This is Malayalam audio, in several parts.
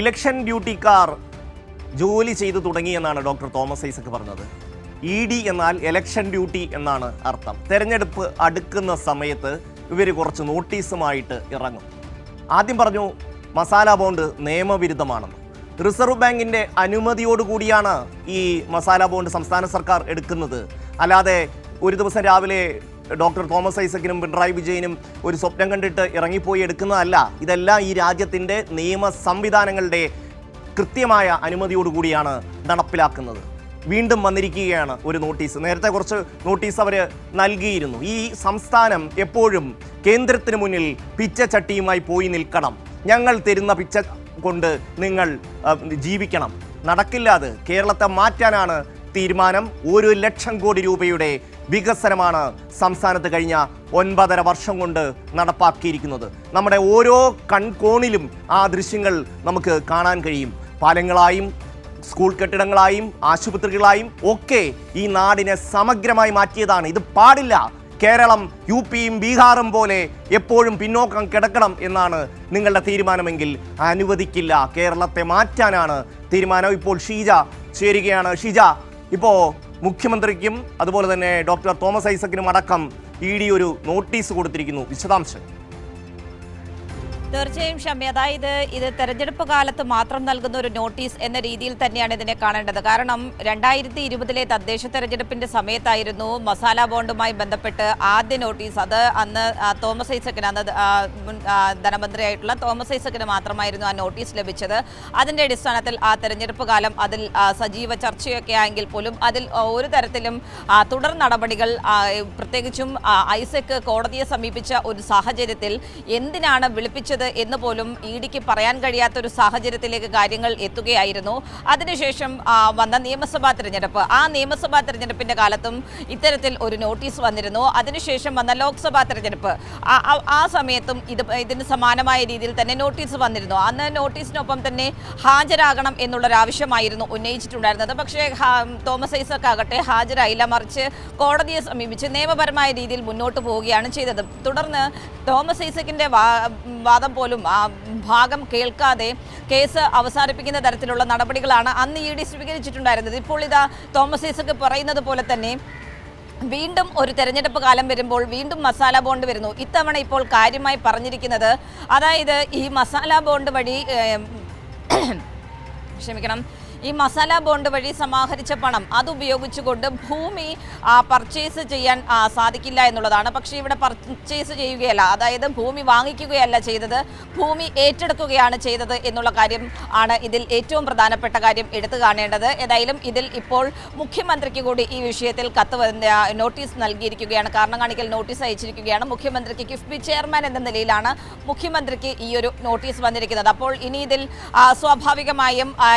ഇലക്ഷൻ ഡ്യൂട്ടിക്കാർ ജോലി ചെയ്തു തുടങ്ങിയെന്നാണ് ഡോക്ടർ തോമസ് ഐസക് പറഞ്ഞത്. ഇ ഡി എന്നാൽ ഇലക്ഷൻ ഡ്യൂട്ടി എന്നാണ് അർത്ഥം. തെരഞ്ഞെടുപ്പ് അടുക്കുന്ന സമയത്ത് ഇവർ കുറച്ച് നോട്ടീസുമായിട്ട് ഇറങ്ങും. ആദ്യം പറഞ്ഞു മസാല ബോണ്ട് നിയമവിരുദ്ധമാണെന്ന്. റിസർവ് ബാങ്കിന്റെ അനുമതിയോടുകൂടിയാണ് ഈ മസാല ബോണ്ട് സംസ്ഥാന സർക്കാർ എടുക്കുന്നത്. അല്ലാതെ ഒരു ദിവസം രാവിലെ ഡോക്ടർ തോമസ് ഐസക്കിനും പിണറായി വിജയനും ഒരു സ്വപ്നം കണ്ടിട്ട് ഇറങ്ങിപ്പോയി എടുക്കുന്നതല്ല. ഇതെല്ലാം ഈ രാജ്യത്തിന്റെ നിയമ സംവിധാനങ്ങളുടെ കൃത്യമായ അനുമതിയോടുകൂടിയാണ് നടപ്പിലാക്കുന്നത്. വീണ്ടും വന്നിരിക്കുകയാണ് ഒരു നോട്ടീസ്. നേരത്തെ കുറച്ച് നോട്ടീസ് അവർ നൽകിയിരുന്നു. ഈ സംസ്ഥാനം എപ്പോഴും കേന്ദ്രത്തിന് മുന്നിൽ പിച്ചച്ചട്ടിയുമായി പോയി നിൽക്കണം. ഞങ്ങൾ തരുന്ന പിച്ച കൊണ്ട് നിങ്ങൾ ജീവിക്കണം. നടക്കില്ലാതെ കേരളത്തെ മാറ്റാനാണ് തീരുമാനം. ഒരു ലക്ഷം കോടി രൂപയുടെ വികസനമാണ് സംസ്ഥാനത്ത് കഴിഞ്ഞ ഒൻപതര വർഷം കൊണ്ട് നടപ്പാക്കിയിരിക്കുന്നത്. നമ്മുടെ ഓരോ കൺകോണിലും ആ ദൃശ്യങ്ങൾ നമുക്ക് കാണാൻ കഴിയും. പാലങ്ങളായും സ്കൂൾ കെട്ടിടങ്ങളായും ആശുപത്രികളായും ഒക്കെ ഈ നാടിനെ സമഗ്രമായി മാറ്റിയതാണ്. ഇത് പാടില്ല. കേരളം യു പിയും ബീഹാറും പോലെ എപ്പോഴും പിന്നോക്കം കിടക്കണം എന്നാണ് നിങ്ങളുടെ തീരുമാനമെങ്കിൽ അനുവദിക്കില്ല. കേരളത്തെ മാറ്റാനാണ് തീരുമാനം. ഇപ്പോൾ ഷീജ ചേരുകയാണ്. ഷീജ ഇപ്പോൾ മുഖ്യമന്ത്രിക്കും അതുപോലെ തന്നെ ഡോക്ടർ തോമസ് ഐസക്കിനും അടക്കം ഇ ഡി ഒരു നോട്ടീസ് കൊടുത്തിരിക്കുന്നു വിശദാംശം തീർച്ചയായും ഷമ്മി അതായത് ഇത് തെരഞ്ഞെടുപ്പ് കാലത്ത് മാത്രം നൽകുന്ന ഒരു നോട്ടീസ് എന്ന രീതിയിൽ തന്നെയാണ് ഇതിനെ കാണേണ്ടത്. കാരണം രണ്ടായിരത്തി ഇരുപതിലെ തദ്ദേശ തെരഞ്ഞെടുപ്പിന്റെ സമയത്തായിരുന്നു മസാല ബോണ്ടുമായി ബന്ധപ്പെട്ട് ആദ്യ നോട്ടീസ്. അത് അന്ന് തോമസ് ഐസക്കിന് അന്ന് ധനമന്ത്രിയായിട്ടുള്ള തോമസ് ഐസക്കിന് മാത്രമായിരുന്നു ആ നോട്ടീസ് ലഭിച്ചത്. അതിന്റെ അടിസ്ഥാനത്തിൽ ആ തെരഞ്ഞെടുപ്പ് കാലം അതിൽ സജീവ ചർച്ചയൊക്കെ ആയെങ്കിൽ പോലും അതിൽ ഒരു തരത്തിലും തുടർ നടപടികൾ പ്രത്യേകിച്ചും ഐസക്ക് ഐസക് കോടതിയെ സമീപിച്ച ഒരു സാഹചര്യത്തിൽ എന്തിനാണ് വിളിപ്പിച്ചത് എന്ന് പോലും ഇ ഡിക്ക് പറയാൻ കഴിയാത്ത ഒരു സാഹചര്യത്തിലേക്ക് കാര്യങ്ങൾ എത്തുകയായിരുന്നു. അതിനുശേഷം വന്ന നിയമസഭാ തെരഞ്ഞെടുപ്പ്. ആ നിയമസഭാ തെരഞ്ഞെടുപ്പിന്റെ കാലത്തും ഇത്തരത്തിൽ ഒരു നോട്ടീസ് വന്നിരുന്നു. അതിനുശേഷം വന്ന ലോക്സഭാ തിരഞ്ഞെടുപ്പ്. ആ- സമയത്തും ഇത് ഇതിന് സമാനമായ രീതിയിൽ തന്നെ നോട്ടീസ് വന്നിരുന്നു. അന്ന് നോട്ടീസിനൊപ്പം തന്നെ ഹാജരാകണം എന്നുള്ളൊരാവശ്യമായിരുന്നു ഉന്നയിച്ചിട്ടുണ്ടായിരുന്നത്. പക്ഷേ തോമസ് ഐസക് ആകട്ടെ ഹാജരായില്ല. മറിച്ച് കോടതിയെ സമീപിച്ച് നിയമപരമായ രീതിയിൽ മുന്നോട്ട് പോവുകയാണ് ചെയ്തത്. തുടർന്ന് തോമസ് ഐസക്കിന്റെ വാ- വാദം പോലും ആ ഭാഗം കേൾക്കാതെ കേസ് അവസാനിപ്പിക്കുന്ന തരത്തിലുള്ള നടപടികളാണ് അന്ന് ഇ ഡി സ്വീകരിച്ചിട്ടുണ്ടായിരുന്നത്. ഇപ്പോൾ ഇതാ തോമസ് ഐസക് പറയുന്നത് പോലെ തന്നെ വീണ്ടും ഒരു തെരഞ്ഞെടുപ്പ് കാലം വരുമ്പോൾ വീണ്ടും മസാല ബോണ്ട് വരുന്നു. ഇത്തവണ ഇപ്പോൾ കാര്യമായി പറഞ്ഞിരിക്കുന്നത് അതായത് ഈ മസാല ബോണ്ട് വഴി ക്ഷമിക്കണം ഈ മസാല ബോണ്ട് വഴി സമാഹരിച്ച പണം അത് ഉപയോഗിച്ചുകൊണ്ട് ഭൂമി പർച്ചേസ് ചെയ്യാൻ സാധിക്കില്ല എന്നുള്ളതാണ്. പക്ഷേ ഇവിടെ പർച്ചേസ് ചെയ്യുകയല്ല. അതായത് ഭൂമി വാങ്ങിക്കുകയല്ല ചെയ്തത് ഭൂമി ഏറ്റെടുക്കുകയാണ് ചെയ്തത് എന്നുള്ള കാര്യം ആണ് ഇതിൽ ഏറ്റവും പ്രധാനപ്പെട്ട കാര്യം എടുത്തു കാണേണ്ടത്. ഏതായാലും ഇതിൽ ഇപ്പോൾ മുഖ്യമന്ത്രിക്ക് കൂടി ഈ വിഷയത്തിൽ കത്ത് നോട്ടീസ് നൽകിയിരിക്കുകയാണ്. കാരണം കാണിക്കൽ നോട്ടീസ് അയച്ചിരിക്കുകയാണ്. മുഖ്യമന്ത്രിക്ക് കിഫ്ബി ചെയർമാൻ എന്ന നിലയിലാണ് മുഖ്യമന്ത്രിക്ക് ഈ ഒരു നോട്ടീസ് വന്നിരിക്കുന്നത്. അപ്പോൾ ഇനി ഇതിൽ സ്വാഭാവികമായും ആ,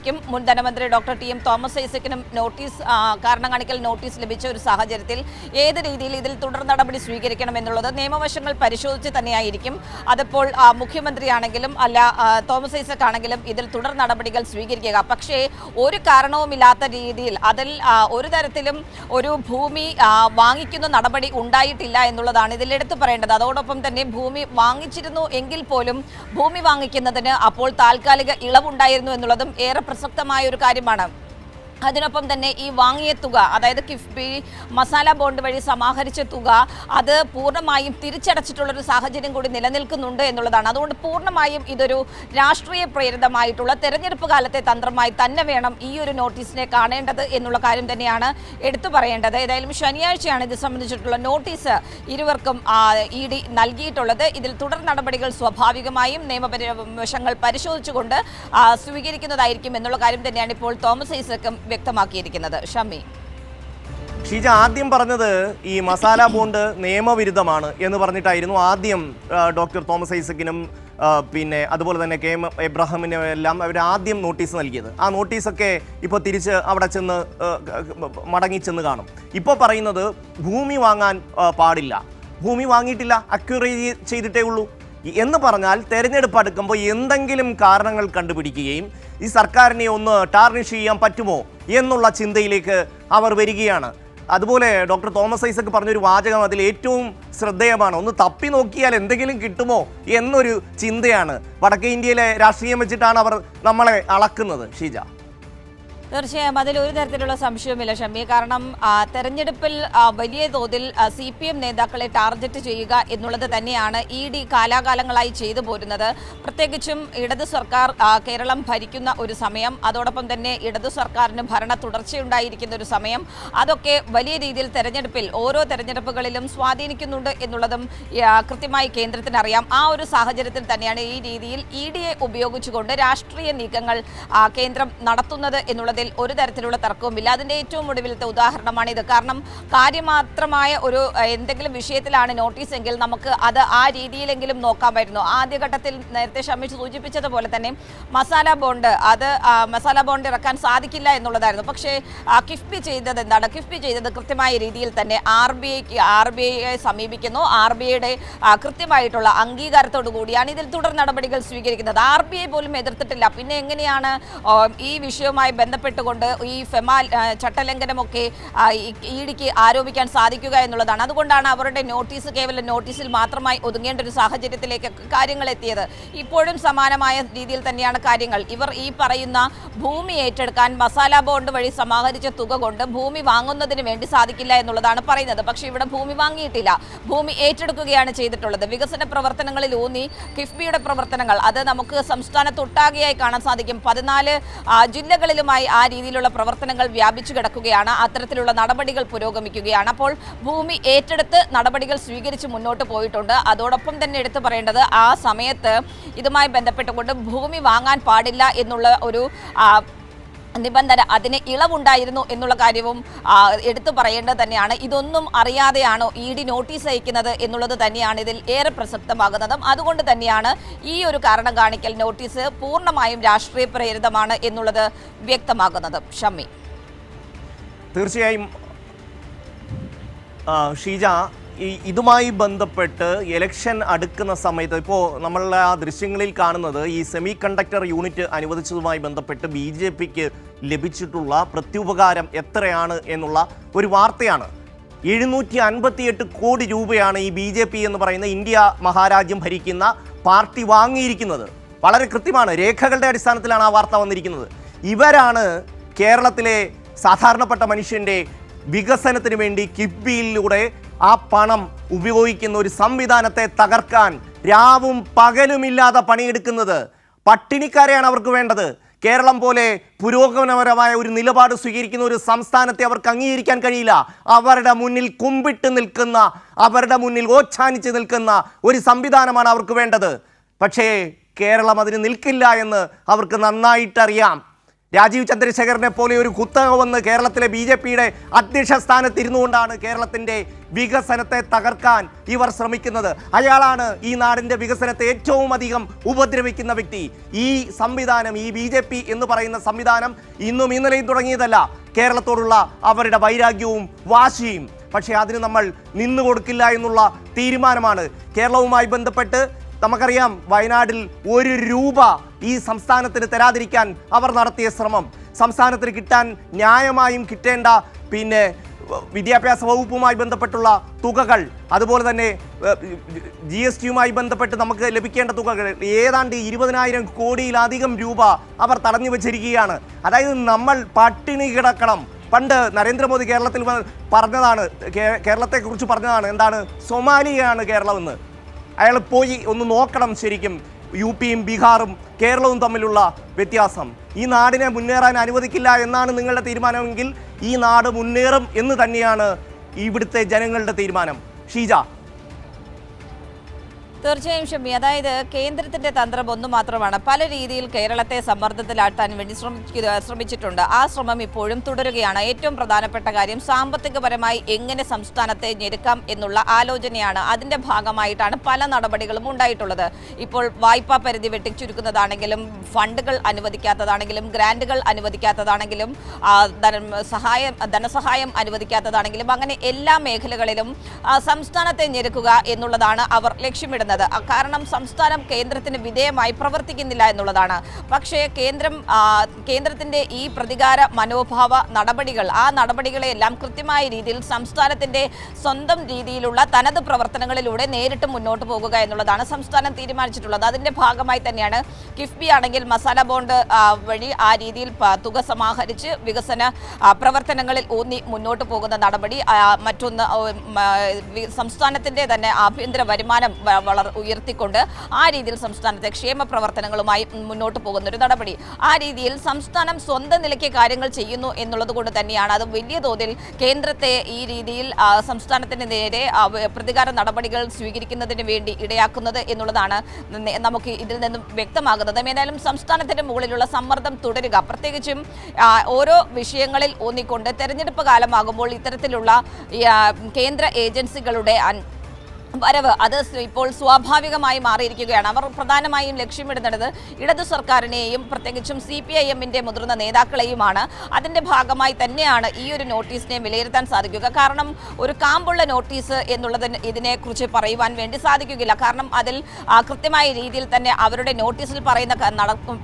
മുഖ്യമന്ത്രിക്കും മുൻ ധനമന്ത്രി ഡോക്ടർ ടി എം തോമസ് ഐസക്കിനും നോട്ടീസ് കാരണം കാണിക്കൽ നോട്ടീസ് ലഭിച്ച ഒരു സാഹചര്യത്തിൽ ഏത് രീതിയിൽ ഇതിൽ തുടർ നടപടി സ്വീകരിക്കണം എന്നുള്ളത് നിയമവശങ്ങൾ പരിശോധിച്ച് തന്നെയായിരിക്കും. അതിപ്പോൾ മുഖ്യമന്ത്രിയാണെങ്കിലും അല്ല തോമസ് ഐസക് ആണെങ്കിലും ഇതിൽ തുടർ നടപടികൾ സ്വീകരിക്കുക. പക്ഷേ ഒരു കാരണവുമില്ലാത്ത രീതിയിൽ അതിൽ ഒരു തരത്തിലും ഒരു ഭൂമി വാങ്ങിക്കുന്ന നടപടി ഉണ്ടായിട്ടില്ല എന്നുള്ളതാണ് ഇതിൽ എടുത്തു പറയേണ്ടത്. അതോടൊപ്പം തന്നെ ഭൂമി വാങ്ങിച്ചിരുന്നു എങ്കിൽ പോലും ഭൂമി വാങ്ങിക്കുന്നതിന് അപ്പോൾ താൽക്കാലിക ഇളവുണ്ടായിരുന്നു എന്നുള്ളതും ഏറെ പ്രസക്തമായ ഒരു കാര്യമാണ്. അതിനൊപ്പം തന്നെ ഈ വാങ്ങിയ തുക അതായത് കിഫ്ബി മസാല ബോണ്ട് വഴി സമാഹരിച്ച തുക അത് പൂർണമായും തിരിച്ചടച്ചിട്ടുള്ളൊരു സാഹചര്യം കൂടി നിലനിൽക്കുന്നുണ്ട് എന്നുള്ളതാണ്. അതുകൊണ്ട് പൂർണമായും ഇതൊരു രാഷ്ട്രീയ പ്രേരിതമായിട്ടുള്ള തെരഞ്ഞെടുപ്പ് കാലത്തെ തന്ത്രമായി തന്നെ വേണം ഈ ഒരു നോട്ടീസിനെ കാണേണ്ടത് എന്നുള്ള കാര്യം തന്നെയാണ് എടുത്തു പറയേണ്ടത്. ഏതായാലും ശനിയാഴ്ചയാണ് ഇത് സംബന്ധിച്ചിട്ടുള്ള നോട്ടീസ് ഇരുവർക്കും ഇ ഡി നൽകിയിട്ടുള്ളത്. ഇതിൽ തുടർ നടപടികൾ സ്വാഭാവികമായും നിയമപരിവശങ്ങൾ പരിശോധിച്ചുകൊണ്ട് സ്വീകരിക്കുന്നതായിരിക്കും എന്നുള്ള കാര്യം തന്നെയാണ് ഇപ്പോൾ തോമസ് ഐസക്കും വ്യക്തമാക്കിയിരിക്കുന്നത്. ഷമി ഷീജ ആദ്യം പറഞ്ഞത് ഈ മസാല ബോണ്ട് നിയമവിരുദ്ധമാണ് എന്ന് പറഞ്ഞിട്ടായിരുന്നു ആദ്യം ഡോക്ടർ തോമസ് ഐസക്കിനും പിന്നെ അതുപോലെ തന്നെ കെ എം എബ്രഹാമിനും എല്ലാം അവർ ആദ്യം നോട്ടീസ് നൽകിയത്. ആ നോട്ടീസൊക്കെ ഇപ്പോൾ തിരിച്ച് അവിടെ ചെന്ന് മടങ്ങി ചെന്ന് കാണും. ഇപ്പോൾ പറയുന്നത് ഭൂമി വാങ്ങാൻ പാടില്ല. ഭൂമി വാങ്ങിയിട്ടില്ല അക്യുറേ ചെയ്തിട്ടേ ഉള്ളൂ. എന്ന് പറഞ്ഞാൽ തെരഞ്ഞെടുപ്പ് അടുക്കുമ്പോൾ എന്തെങ്കിലും കാരണങ്ങൾ കണ്ടുപിടിക്കുകയും ഈ സർക്കാരിനെ ഒന്ന് ടാർണിഷ് ചെയ്യാൻ പറ്റുമോ എന്നുള്ള ചിന്തയിലേക്ക് അവർ വരികയാണ്. അതുപോലെ ഡോക്ടർ തോമസ് ഐസക് പറഞ്ഞൊരു വാചകം അതിൽ ഏറ്റവും ശ്രദ്ധേയമാണ്. ഒന്ന് തപ്പി നോക്കിയാൽ എന്തെങ്കിലും കിട്ടുമോ എന്നൊരു ചിന്തയാണ്. വടക്കേ ഇന്ത്യയിലെ രാഷ്ട്രീയം വെച്ചിട്ടാണ് അവർ നമ്മളെ അളക്കുന്നത്. ഷീജ. തീർച്ചയായും അതിൽ ഒരു തരത്തിലുള്ള സംശയവുമില്ല ഷമ്മി കാരണം തെരഞ്ഞെടുപ്പിൽ വലിയ തോതിൽ സി പി എം നേതാക്കളെ ടാർഗറ്റ് ചെയ്യുക എന്നുള്ളത് തന്നെയാണ് ഇ ഡി കാലാകാലങ്ങളായി ചെയ്തു പോരുന്നത്. പ്രത്യേകിച്ചും ഇടതു സർക്കാർ കേരളം ഭരിക്കുന്ന ഒരു സമയം അതോടൊപ്പം തന്നെ ഇടതു സർക്കാരിന് ഭരണ തുടർച്ചയുണ്ടായിരിക്കുന്ന ഒരു സമയം അതൊക്കെ വലിയ രീതിയിൽ തെരഞ്ഞെടുപ്പിൽ ഓരോ തെരഞ്ഞെടുപ്പുകളിലും സ്വാധീനിക്കുന്നുണ്ട് എന്നുള്ളതും കൃത്യമായി കേന്ദ്രത്തിന് അറിയാം ആ ഒരു സാഹചര്യത്തിൽ തന്നെയാണ് ഈ രീതിയിൽ ഇ ഡിയെ ഉപയോഗിച്ചുകൊണ്ട് രാഷ്ട്രീയ നീക്കങ്ങൾ കേന്ദ്രം നടത്തുന്നത് എന്നുള്ളതിൽ ഒരു തരത്തിലുള്ള തർക്കവുമില്ല. അതിന്റെ ഏറ്റവും ഒടുവിലത്തെ ഉദാഹരണമാണ് ഇത്. കാരണം കാര്യമാത്രമായ ഒരു എന്തെങ്കിലും വിഷയത്തിലാണ് നോട്ടീസ് എങ്കിൽ നമുക്ക് അത് ആ രീതിയിലെങ്കിലും നോക്കാമായിരുന്നു. ആദ്യഘട്ടത്തിൽ നേരത്തെ ഷമീഷ് സൂചിപ്പിച്ചതുപോലെ തന്നെ മസാല ബോണ്ട് അത് മസാല ബോണ്ട് ഇറക്കാൻ സാധിക്കില്ല എന്നുള്ളതായിരുന്നു. പക്ഷേ കിഫ്ബി ചെയ്തത് എന്താണ്? കിഫ്ബി ചെയ്തത് കൃത്യമായ രീതിയിൽ തന്നെ ആർ ബി ഐക്ക് ആർ ബി ഐയെ സമീപിക്കുന്നു. ആർ ബി ഐയുടെ കൃത്യമായിട്ടുള്ള അംഗീകാരത്തോടു കൂടിയാണ് ഇതിൽ തുടർ നടപടികൾ സ്വീകരിക്കുന്നത്. ആർ ബി ഐ പോലും എതിർത്തിട്ടില്ല. പിന്നെ എങ്ങനെയാണ് ഈ വിഷയവുമായി ബന്ധപ്പെട്ടുകൊണ്ട് ഈ ഫെമാൽ ചട്ടലംഘനമൊക്കെ ഇ ഡിക്ക് ആരോപിക്കാൻ സാധിക്കുക എന്നുള്ളതാണ്. അതുകൊണ്ടാണ് അവരുടെ നോട്ടീസ് കേവലം നോട്ടീസിൽ മാത്രമായി ഒതുങ്ങേണ്ട ഒരു സാഹചര്യത്തിലേക്ക് കാര്യങ്ങൾ എത്തിയത്. ഇപ്പോഴും സമാനമായ രീതിയിൽ തന്നെയാണ് കാര്യങ്ങൾ. ഇവർ ഈ പറയുന്ന ഭൂമി ഏറ്റെടുക്കാൻ മസാല ബോണ്ട് വഴി സമാഹരിച്ച തുക കൊണ്ട് ഭൂമി വാങ്ങുന്നതിന് വേണ്ടി സാധിക്കില്ല എന്നുള്ളതാണ് പറയുന്നത്. പക്ഷേ ഇവിടെ ഭൂമി വാങ്ങിയിട്ടില്ല. ഭൂമി ഏറ്റെടുക്കുകയാണ് ചെയ്തിട്ടുള്ളത്. വികസന പ്രവർത്തനങ്ങളിൽ ഊന്നി കിഫ്ബിയുടെ പ്രവർത്തനങ്ങൾ. അത് നമുക്ക് സംസ്ഥാനത്തൊട്ടാകെയായി കാണാൻ സാധിക്കും. പതിനാല് ജില്ലകളിലുമായി ആ രീതിയിലുള്ള പ്രവർത്തനങ്ങൾ വ്യാപിച്ചു കിടക്കുകയാണ്. അത്തരത്തിലുള്ള നടപടികൾ പുരോഗമിക്കുകയാണ്. അപ്പോൾ ഭൂമി ഏറ്റെടുത്ത് നടപടികൾ സ്വീകരിച്ച് മുന്നോട്ട് പോയിട്ടുണ്ട്. അതോടൊപ്പം തന്നെ എടുത്തു പറയേണ്ടത് ആ സമയത്ത് ഇതുമായി ബന്ധപ്പെട്ടുകൊണ്ട് ഭൂമി വാങ്ങാൻ പാടില്ല എന്നുള്ള ഒരു നിബന്ധന അതിന് ഇളവുണ്ടായിരുന്നു എന്നുള്ള കാര്യവും എടുത്തു പറയേണ്ടത് തന്നെയാണ്. ഇതൊന്നും അറിയാതെയാണോ ഇ ഡി നോട്ടീസ് അയക്കുന്നത് എന്നുള്ളത് തന്നെയാണ് ഇതിൽ ഏറെ പ്രസക്തമാകുന്നതും. അതുകൊണ്ട് തന്നെയാണ് ഈ ഒരു കാരണം കാണിക്കൽ നോട്ടീസ് പൂർണമായും രാഷ്ട്രീയ പ്രേരിതമാണ് എന്നുള്ളത് വ്യക്തമാകുന്നത്. ഷമ്മി. തീർച്ചയായും ഷീജ ഇതുമായി ബന്ധപ്പെട്ട് ഇലക്ഷൻ അടുക്കുന്ന സമയത്ത് ഇപ്പോൾ നമ്മളുടെ ആ ദൃശ്യങ്ങളിൽ കാണുന്നത് ഈ സെമി കണ്ടക്ടർ യൂണിറ്റ് അനുവദിച്ചതുമായി ബന്ധപ്പെട്ട് ബി ജെ പിക്ക് ലഭിച്ചിട്ടുള്ള പ്രത്യുപകാരം എത്രയാണ് എന്നുള്ള ഒരു വാർത്തയാണ്. എഴുന്നൂറ്റി അൻപത്തിയെട്ട് കോടി രൂപയാണ് ഈ ബി ജെ പി എന്ന് പറയുന്ന ഇന്ത്യ മഹാരാജ്യം ഭരിക്കുന്ന പാർട്ടി വാങ്ങിയിരിക്കുന്നത്. വളരെ കൃത്യമാണ്. രേഖകളുടെ അടിസ്ഥാനത്തിലാണ് ആ വാർത്ത വന്നിരിക്കുന്നത്. ഇവരാണ് കേരളത്തിലെ സാധാരണപ്പെട്ട മനുഷ്യന്റെ വികസനത്തിന് വേണ്ടി കിഫ്ബിയിലൂടെ ആ പണം ഉപയോഗിക്കുന്ന ഒരു സംവിധാനത്തെ തകർക്കാൻ രാവും പകലുമില്ലാതെ പണിയെടുക്കുന്നത് പട്ടിണിക്കാരെയാണ് അവർക്ക് വേണ്ടത്. കേരളം പോലെ പുരോഗമനപരമായ ഒരു നിലപാട് സ്വീകരിക്കുന്ന ഒരു സംസ്ഥാനത്തെ അവർക്ക് അംഗീകരിക്കാൻ കഴിയില്ല. അവരുടെ മുന്നിൽ കുമ്പിട്ട് നിൽക്കുന്ന അവരുടെ മുന്നിൽ ഓച്ഛാനിച്ച് നിൽക്കുന്ന ഒരു സംവിധാനമാണ് അവർക്ക് വേണ്ടത്. പക്ഷേ കേരളം അതിന് നിൽക്കില്ല എന്ന് അവർക്ക് നന്നായിട്ടറിയാം. രാജീവ് ചന്ദ്രശേഖരനെ പോലെ ഒരു കുത്തക വന്ന് കേരളത്തിലെ ബി ജെ പിയുടെ അധ്യക്ഷ സ്ഥാനത്ത് ഇരുന്നുകൊണ്ടാണ് കേരളത്തിന്റെ വികസനത്തെ തകർക്കാൻ ഇവർ ശ്രമിക്കുന്നത്. അയാളാണ് ഈ നാടിന്റെ വികസനത്തെ ഏറ്റവും അധികം ഉപദ്രവിക്കുന്ന വ്യക്തി. ഈ സംവിധാനം ഈ ബി എന്ന് പറയുന്ന സംവിധാനം ഇന്നും ഇന്നലെയും തുടങ്ങിയതല്ല. കേരളത്തോടുള്ള അവരുടെ വൈരാഗ്യവും വാശിയും. പക്ഷേ അതിന് നമ്മൾ നിന്നു കൊടുക്കില്ല എന്നുള്ള തീരുമാനമാണ് കേരളവുമായി ബന്ധപ്പെട്ട് നമുക്കറിയാം വയനാടിൽ ഒരു രൂപ ഈ സംസ്ഥാനത്തിന് തരാതിരിക്കാൻ അവർ നടത്തിയ ശ്രമം. സംസ്ഥാനത്തിന് കിട്ടാൻ ന്യായമായും കിട്ടേണ്ട പിന്നെ വിദ്യാഭ്യാസ വകുപ്പുമായി ബന്ധപ്പെട്ടുള്ള തുകകൾ അതുപോലെ തന്നെ ജി എസ് ടിയുമായി ബന്ധപ്പെട്ട് നമുക്ക് ലഭിക്കേണ്ട തുകകൾ ഏതാണ്ട് ഇരുപതിനായിരം കോടിയിലധികം രൂപ അവർ തടഞ്ഞു വച്ചിരിക്കുകയാണ്. അതായത് നമ്മൾ പട്ടിണി കിടക്കണം. പണ്ട് നരേന്ദ്രമോദി കേരളത്തിൽ പറഞ്ഞതാണ് കേരളത്തെക്കുറിച്ച് പറഞ്ഞതാണ് എന്താണ് സൊമാലിയാണ് കേരളമെന്ന്. അയാൾ പോയി ഒന്ന് നോക്കണം ശരിക്കും. യു പിയും ബീഹാറും കേരളവും തമ്മിലുള്ള വ്യത്യാസം. ഈ നാടിനെ മുന്നേറാൻ അനുവദിക്കില്ല എന്നാണ് നിങ്ങളുടെ തീരുമാനമെങ്കിൽ ഈ നാട് മുന്നേറും എന്ന് തന്നെയാണ് ഇവിടുത്തെ ജനങ്ങളുടെ തീരുമാനം. ഷീജ തീർച്ചയായും ഷമി അതായത് കേന്ദ്രത്തിന്റെ തന്ത്രം ഒന്നു മാത്രമാണ്. പല രീതിയിൽ കേരളത്തെ സമ്മർദ്ദത്തിലാട്ടാൻ വേണ്ടി ശ്രമിക്കുക ശ്രമിച്ചിട്ടുണ്ട്. ആ ശ്രമം ഇപ്പോഴും തുടരുകയാണ്. ഏറ്റവും പ്രധാനപ്പെട്ട കാര്യം സാമ്പത്തികപരമായി എങ്ങനെ സംസ്ഥാനത്തെ ഞെരുക്കാം എന്നുള്ള ആലോചനയാണ് അതിന്റെ ഭാഗമായിട്ടാണ് പല നടപടികളും ഉണ്ടായിട്ടുള്ളത്. ഇപ്പോൾ വായ്പാ പരിധി വെട്ടിച്ചുരുക്കുന്നതാണെങ്കിലും ഫണ്ടുകൾ അനുവദിക്കാത്തതാണെങ്കിലും ഗ്രാൻഡുകൾ അനുവദിക്കാത്തതാണെങ്കിലും സഹായം ധനസഹായം അനുവദിക്കാത്തതാണെങ്കിലും അങ്ങനെ എല്ലാ മേഖലകളിലും സംസ്ഥാനത്തെ ഞെരുക്കുക എന്നുള്ളതാണ് അവർ ലക്ഷ്യമിടുന്നത്. ആ, കാരണം സംസ്ഥാനം കേന്ദ്രത്തിന് വിധേയമായി പ്രവർത്തിക്കുന്നില്ല എന്നുള്ളതാണ്. പക്ഷേ കേന്ദ്രം കേന്ദ്രത്തിന്റെ ഈ പ്രതികാര മനോഭാവ നടപടികൾ ആ നടപടികളെല്ലാം കൃത്യമായ രീതിയിൽ സംസ്ഥാനത്തിന്റെ സ്വന്തം രീതിയിലുള്ള തനത് പ്രവർത്തനങ്ങളിലൂടെ നേരിട്ട് മുന്നോട്ട് പോകുക എന്നുള്ളതാണ് സംസ്ഥാനം തീരുമാനിച്ചിട്ടുള്ളത്. അതിന്റെ ഭാഗമായി തന്നെയാണ് കിഫ്ബി ആണെങ്കിൽ മസാല ബോണ്ട് വഴി ആ രീതിയിൽ തുക സമാഹരിച്ച് വികസന പ്രവർത്തനങ്ങളിൽ ഊന്നി മുന്നോട്ട് പോകുന്ന നടപടി മറ്റൊന്ന് സംസ്ഥാനത്തിന്റെ തന്നെ ആഭ്യന്തര വരുമാനം വളർ ഉയർത്തിക്കൊണ്ട് ആ രീതിയിൽ സംസ്ഥാനത്തെ ക്ഷേമ പ്രവർത്തനങ്ങളുമായി മുന്നോട്ട് പോകുന്ന ഒരു നടപടി. ആ രീതിയിൽ സംസ്ഥാനം സ്വന്തം നിലയ്ക്ക് കാര്യങ്ങൾ ചെയ്യുന്നു എന്നുള്ളത് കൊണ്ട് തന്നെയാണ് അത് വലിയ തോതിൽ കേന്ദ്രത്തെ ഈ രീതിയിൽ സംസ്ഥാനത്തിന് നേരെ പ്രതികാര നടപടികൾ സ്വീകരിക്കുന്നതിന് വേണ്ടി ഇടയാക്കുന്നത് എന്നുള്ളതാണ് നമുക്ക് ഇതിൽ നിന്നും വ്യക്തമാകുന്നത്. ഏതായാലും സംസ്ഥാനത്തിന്റെ മുകളിലുള്ള സമ്മർദ്ദം തുടരുക. പ്രത്യേകിച്ചും ഓരോ വിഷയങ്ങളിൽ ഊന്നിക്കൊണ്ട് തെരഞ്ഞെടുപ്പ് കാലമാകുമ്പോൾ ഇത്തരത്തിലുള്ള കേന്ദ്ര ഏജൻസികളുടെ വരവ് അത് ഇപ്പോൾ സ്വാഭാവികമായി മാറിയിരിക്കുകയാണ്. അവർ പ്രധാനമായും ലക്ഷ്യമിടുന്നത് ഇടതു സർക്കാരിനെയും പ്രത്യേകിച്ചും സി പി ഐ എമ്മിന്റെ മുതിർന്ന നേതാക്കളെയുമാണ്. അതിന്റെ ഭാഗമായി തന്നെയാണ് ഈ ഒരു നോട്ടീസിനെ വിലയിരുത്താൻ സാധിക്കുക. കാരണം ഒരു കാമ്പുള്ള നോട്ടീസ് എന്നുള്ളത് ഇതിനെക്കുറിച്ച് പറയുവാൻ വേണ്ടി സാധിക്കുകയില്ല. കാരണം അതിൽ കൃത്യമായ രീതിയിൽ തന്നെ അവരുടെ നോട്ടീസിൽ പറയുന്ന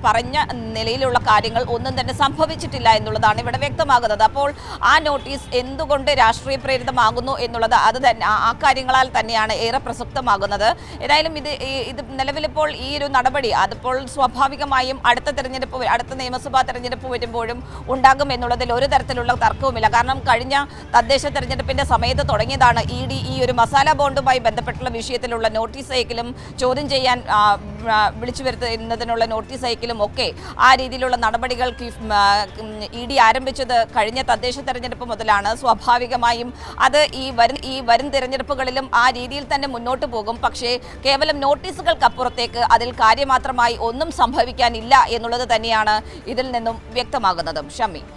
പറഞ്ഞ നിലയിലുള്ള കാര്യങ്ങൾ ഒന്നും തന്നെ സംഭവിച്ചിട്ടില്ല എന്നുള്ളതാണ് ഇവിടെ വ്യക്തമാകുന്നത്. അപ്പോൾ ആ നോട്ടീസ് എന്തുകൊണ്ട് രാഷ്ട്രീയ പ്രേരിതമാകുന്നു എന്നുള്ളത് അത് തന്നെ ആ കാര്യങ്ങളാൽ തന്നെയാണ് ഏറെ പ്രസക്തമാകുന്നത്. ഏതായാലും ഇത് ഇത് നിലവിലിപ്പോൾ ഈ ഒരു നടപടി അതിപ്പോൾ സ്വാഭാവികമായും അടുത്ത തെരഞ്ഞെടുപ്പ് അടുത്ത നിയമസഭാ തെരഞ്ഞെടുപ്പ് വരുമ്പോഴും ഉണ്ടാകും എന്നുള്ളതിൽ ഒരു തരത്തിലുള്ള തർക്കവുമില്ല. കാരണം കഴിഞ്ഞ തദ്ദേശ തെരഞ്ഞെടുപ്പിന്റെ സമയത്ത് തുടങ്ങിയതാണ് ഇ ഡി ഈ ഒരു മസാല ബോണ്ടുമായി ബന്ധപ്പെട്ടുള്ള വിഷയത്തിലുള്ള നോട്ടീസ് അയക്കലും ചോദ്യം ചെയ്യാൻ വിളിച്ചു വരുത്തുന്നതിനുള്ള നോട്ടീസ് അയക്കലും ഒക്കെ ആ രീതിയിലുള്ള നടപടികൾ ഇ ഡി ആരംഭിച്ചത് കഴിഞ്ഞ തദ്ദേശ തെരഞ്ഞെടുപ്പ് മുതലാണ്. സ്വാഭാവികമായും അത് ഈ വരും ഈ വരും തിരഞ്ഞെടുപ്പുകളിലും ആ രീതിയിൽ തന്നെ മുന്നോട്ട് പോകും. പക്ഷേ കേവലം നോട്ടീസുകൾക്കപ്പുറത്തേക്ക് അതിൽ കാര്യമാത്രമായി ഒന്നും സംഭവിക്കാനില്ല എന്നുള്ളത് തന്നെയാണ് ഇതിൽ നിന്നും വ്യക്തമാകുന്നതും. ഷമി